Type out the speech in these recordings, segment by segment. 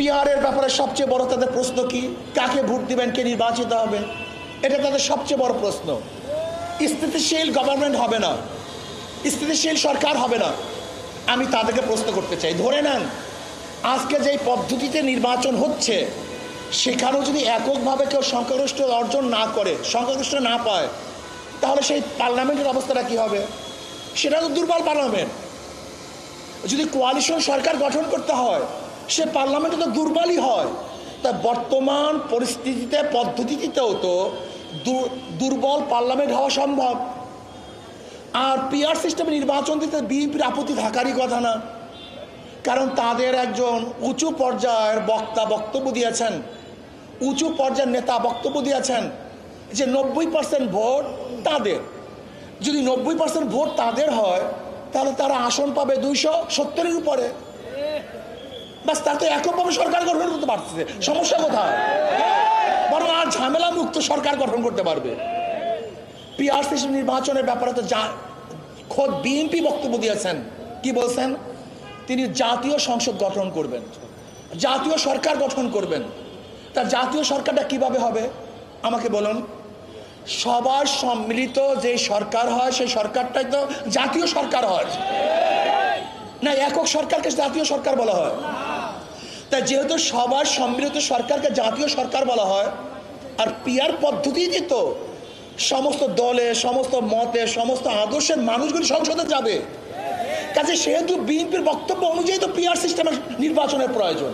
পিআরের ব্যাপারে সবচেয়ে বড় তাদের প্রশ্ন কি? কাকে ভোট দিবেন? কে নির্বাচিত হবে? এটা তাদের সবচেয়ে বড় প্রশ্ন। স্থিতিশীল গভর্নমেন্ট হবে না। স্থিতিশীল সরকার হবে না। আমি তাদেরকে প্রশ্ন করতে চাই। ধরে নেন, আজকে যেই পদ্ধতিতে নির্বাচন হচ্ছে, সেখানেও যদি এককভাবে কেউ সংখ্যাগরিষ্ঠ অর্জন না করে, সংখ্যাগরিষ্ঠ না পায়, তাহলে সেই পার্লামেন্টের অবস্থাটা কি হবে? সেটা তো দুর্বল পার্লামেন্ট। যদি কোয়ালিশন সরকার গঠন করতে হয় সে পার্লামেন্টে তো দুর্বলই হয়। তা বর্তমান পরিস্থিতিতে, পদ্ধতিতেও তো দুর্বল পার্লামেন্ট হওয়া সম্ভব। আর পিআর সিস্টেমে নির্বাচন দিতে বিএনপির আপত্তি থাকারই কথা না। কারণ তাদের একজন উঁচু পর্যায়ের বক্তা বক্তব্য দিয়েছেন। উঁচু পর্যায়ের নেতা বক্তব্য দিয়েছেন যে নব্বই পার্সেন্ট ভোট তাদের। যদি নব্বই পার্সেন্ট ভোট তাদের হয়, তাহলে তারা আসন পাবে দুইশো সত্তরের উপরে। বাস, তাতে এককভাবে সরকার গঠন করতে পারতেছে। সমস্যা কোথায়? বরং আর ঝামেলা মুক্ত সরকার গঠন করতে পারবে। পিআর নির্বাচনের ব্যাপারে তো যা খোদ বিএনপি বক্তব্য দিয়েছেন। কি বলছেন? তিনি জাতীয় সংসদ গঠন করবেন। জাতীয় সরকার গঠন করবেন। তার জাতীয় সরকারটা কীভাবে হবে? আমাকে বলুন। সবার সম্মিলিত যে সরকার হয়, সেই সরকারটাই তো জাতীয় সরকার হয়। না, একক সরকারকে জাতীয় সরকার বলা হয়। তাই যেহেতু সবার সম্মিলিত সরকারকে জাতীয় সরকার বলা হয়, আর পিয়ার পদ্ধতিতে তো সমস্ত দলে, সমস্ত মতে, সমস্ত আদর্শের মানুষগুলি সংসদে যাবে। কাজে সেহেতু বিএনপির বক্তব্য অনুযায়ী তো পিআর সিস্টেমের নির্বাচনের প্রয়োজন।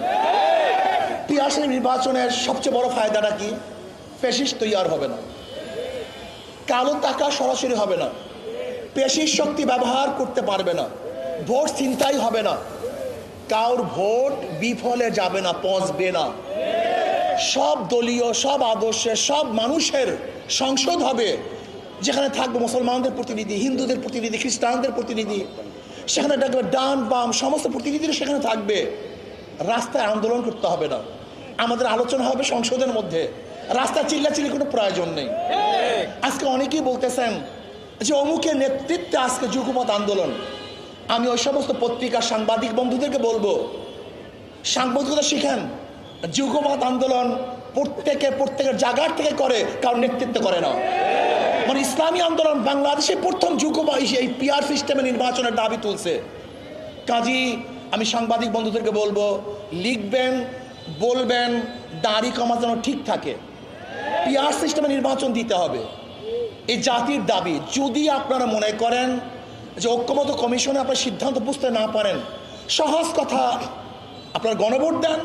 পিআর সিস্টেম নির্বাচনের সবচেয়ে বড় ফায়দাটা কি? ফেসিস তৈয়ার হবে না। কালো টাকা সরাসরি হবে না। পেশির শক্তি ব্যবহার করতে পারবে না। ভোট চিন্তাই হবে না। কাউর ভোট বিফলে যাবে না পচবে না। সব দলীয় সব আদর্শের সব মানুষের সংসদ হবে যেখানে থাকবে মুসলমানদের প্রতিনিধি হিন্দুদের প্রতিনিধি খ্রিস্টানদের প্রতিনিধি সেখানে থাকবে ডান বাম সমস্ত প্রতিনিধিরা সেখানে থাকবে। রাস্তায় আন্দোলন করতে হবে না। আমাদের আলোচনা হবে সংসদের মধ্যে। রাস্তায় চিল্লাচিল্লি কোনো প্রয়োজন নেই। আজকে অনেকেই বলতেছেন যে অমুকের নেতৃত্বে আজকে যুগপথ আন্দোলন। আমি ওই সমস্ত পত্রিকার সাংবাদিক বন্ধুদেরকে বলব, সাংবাদিকতা শিখেন। যুগপথ আন্দোলন প্রত্যেকে, প্রত্যেকের জায়গার থেকে করে, কারণ নেতৃত্ব করে না। মানে ইসলামী আন্দোলন বাংলাদেশে প্রথম যুগপথ এই পিআর সিস্টেমে নির্বাচনের দাবি তুলছে। কাজী, আমি সাংবাদিক বন্ধুদেরকে বলব, লিখবেন, বলবেন, দাড়ি কমা যেন ঠিক থাকে। পিআর সিস্টেমে নির্বাচন দিতে হবে। এই জাতির দাবি। যদি আপনারা মনে করেন যে ঐক্যমত কমিশনে আপনার সিদ্ধান্ত বুঝতে না পারেন। সহজ কথা আপনার গণভোট দেন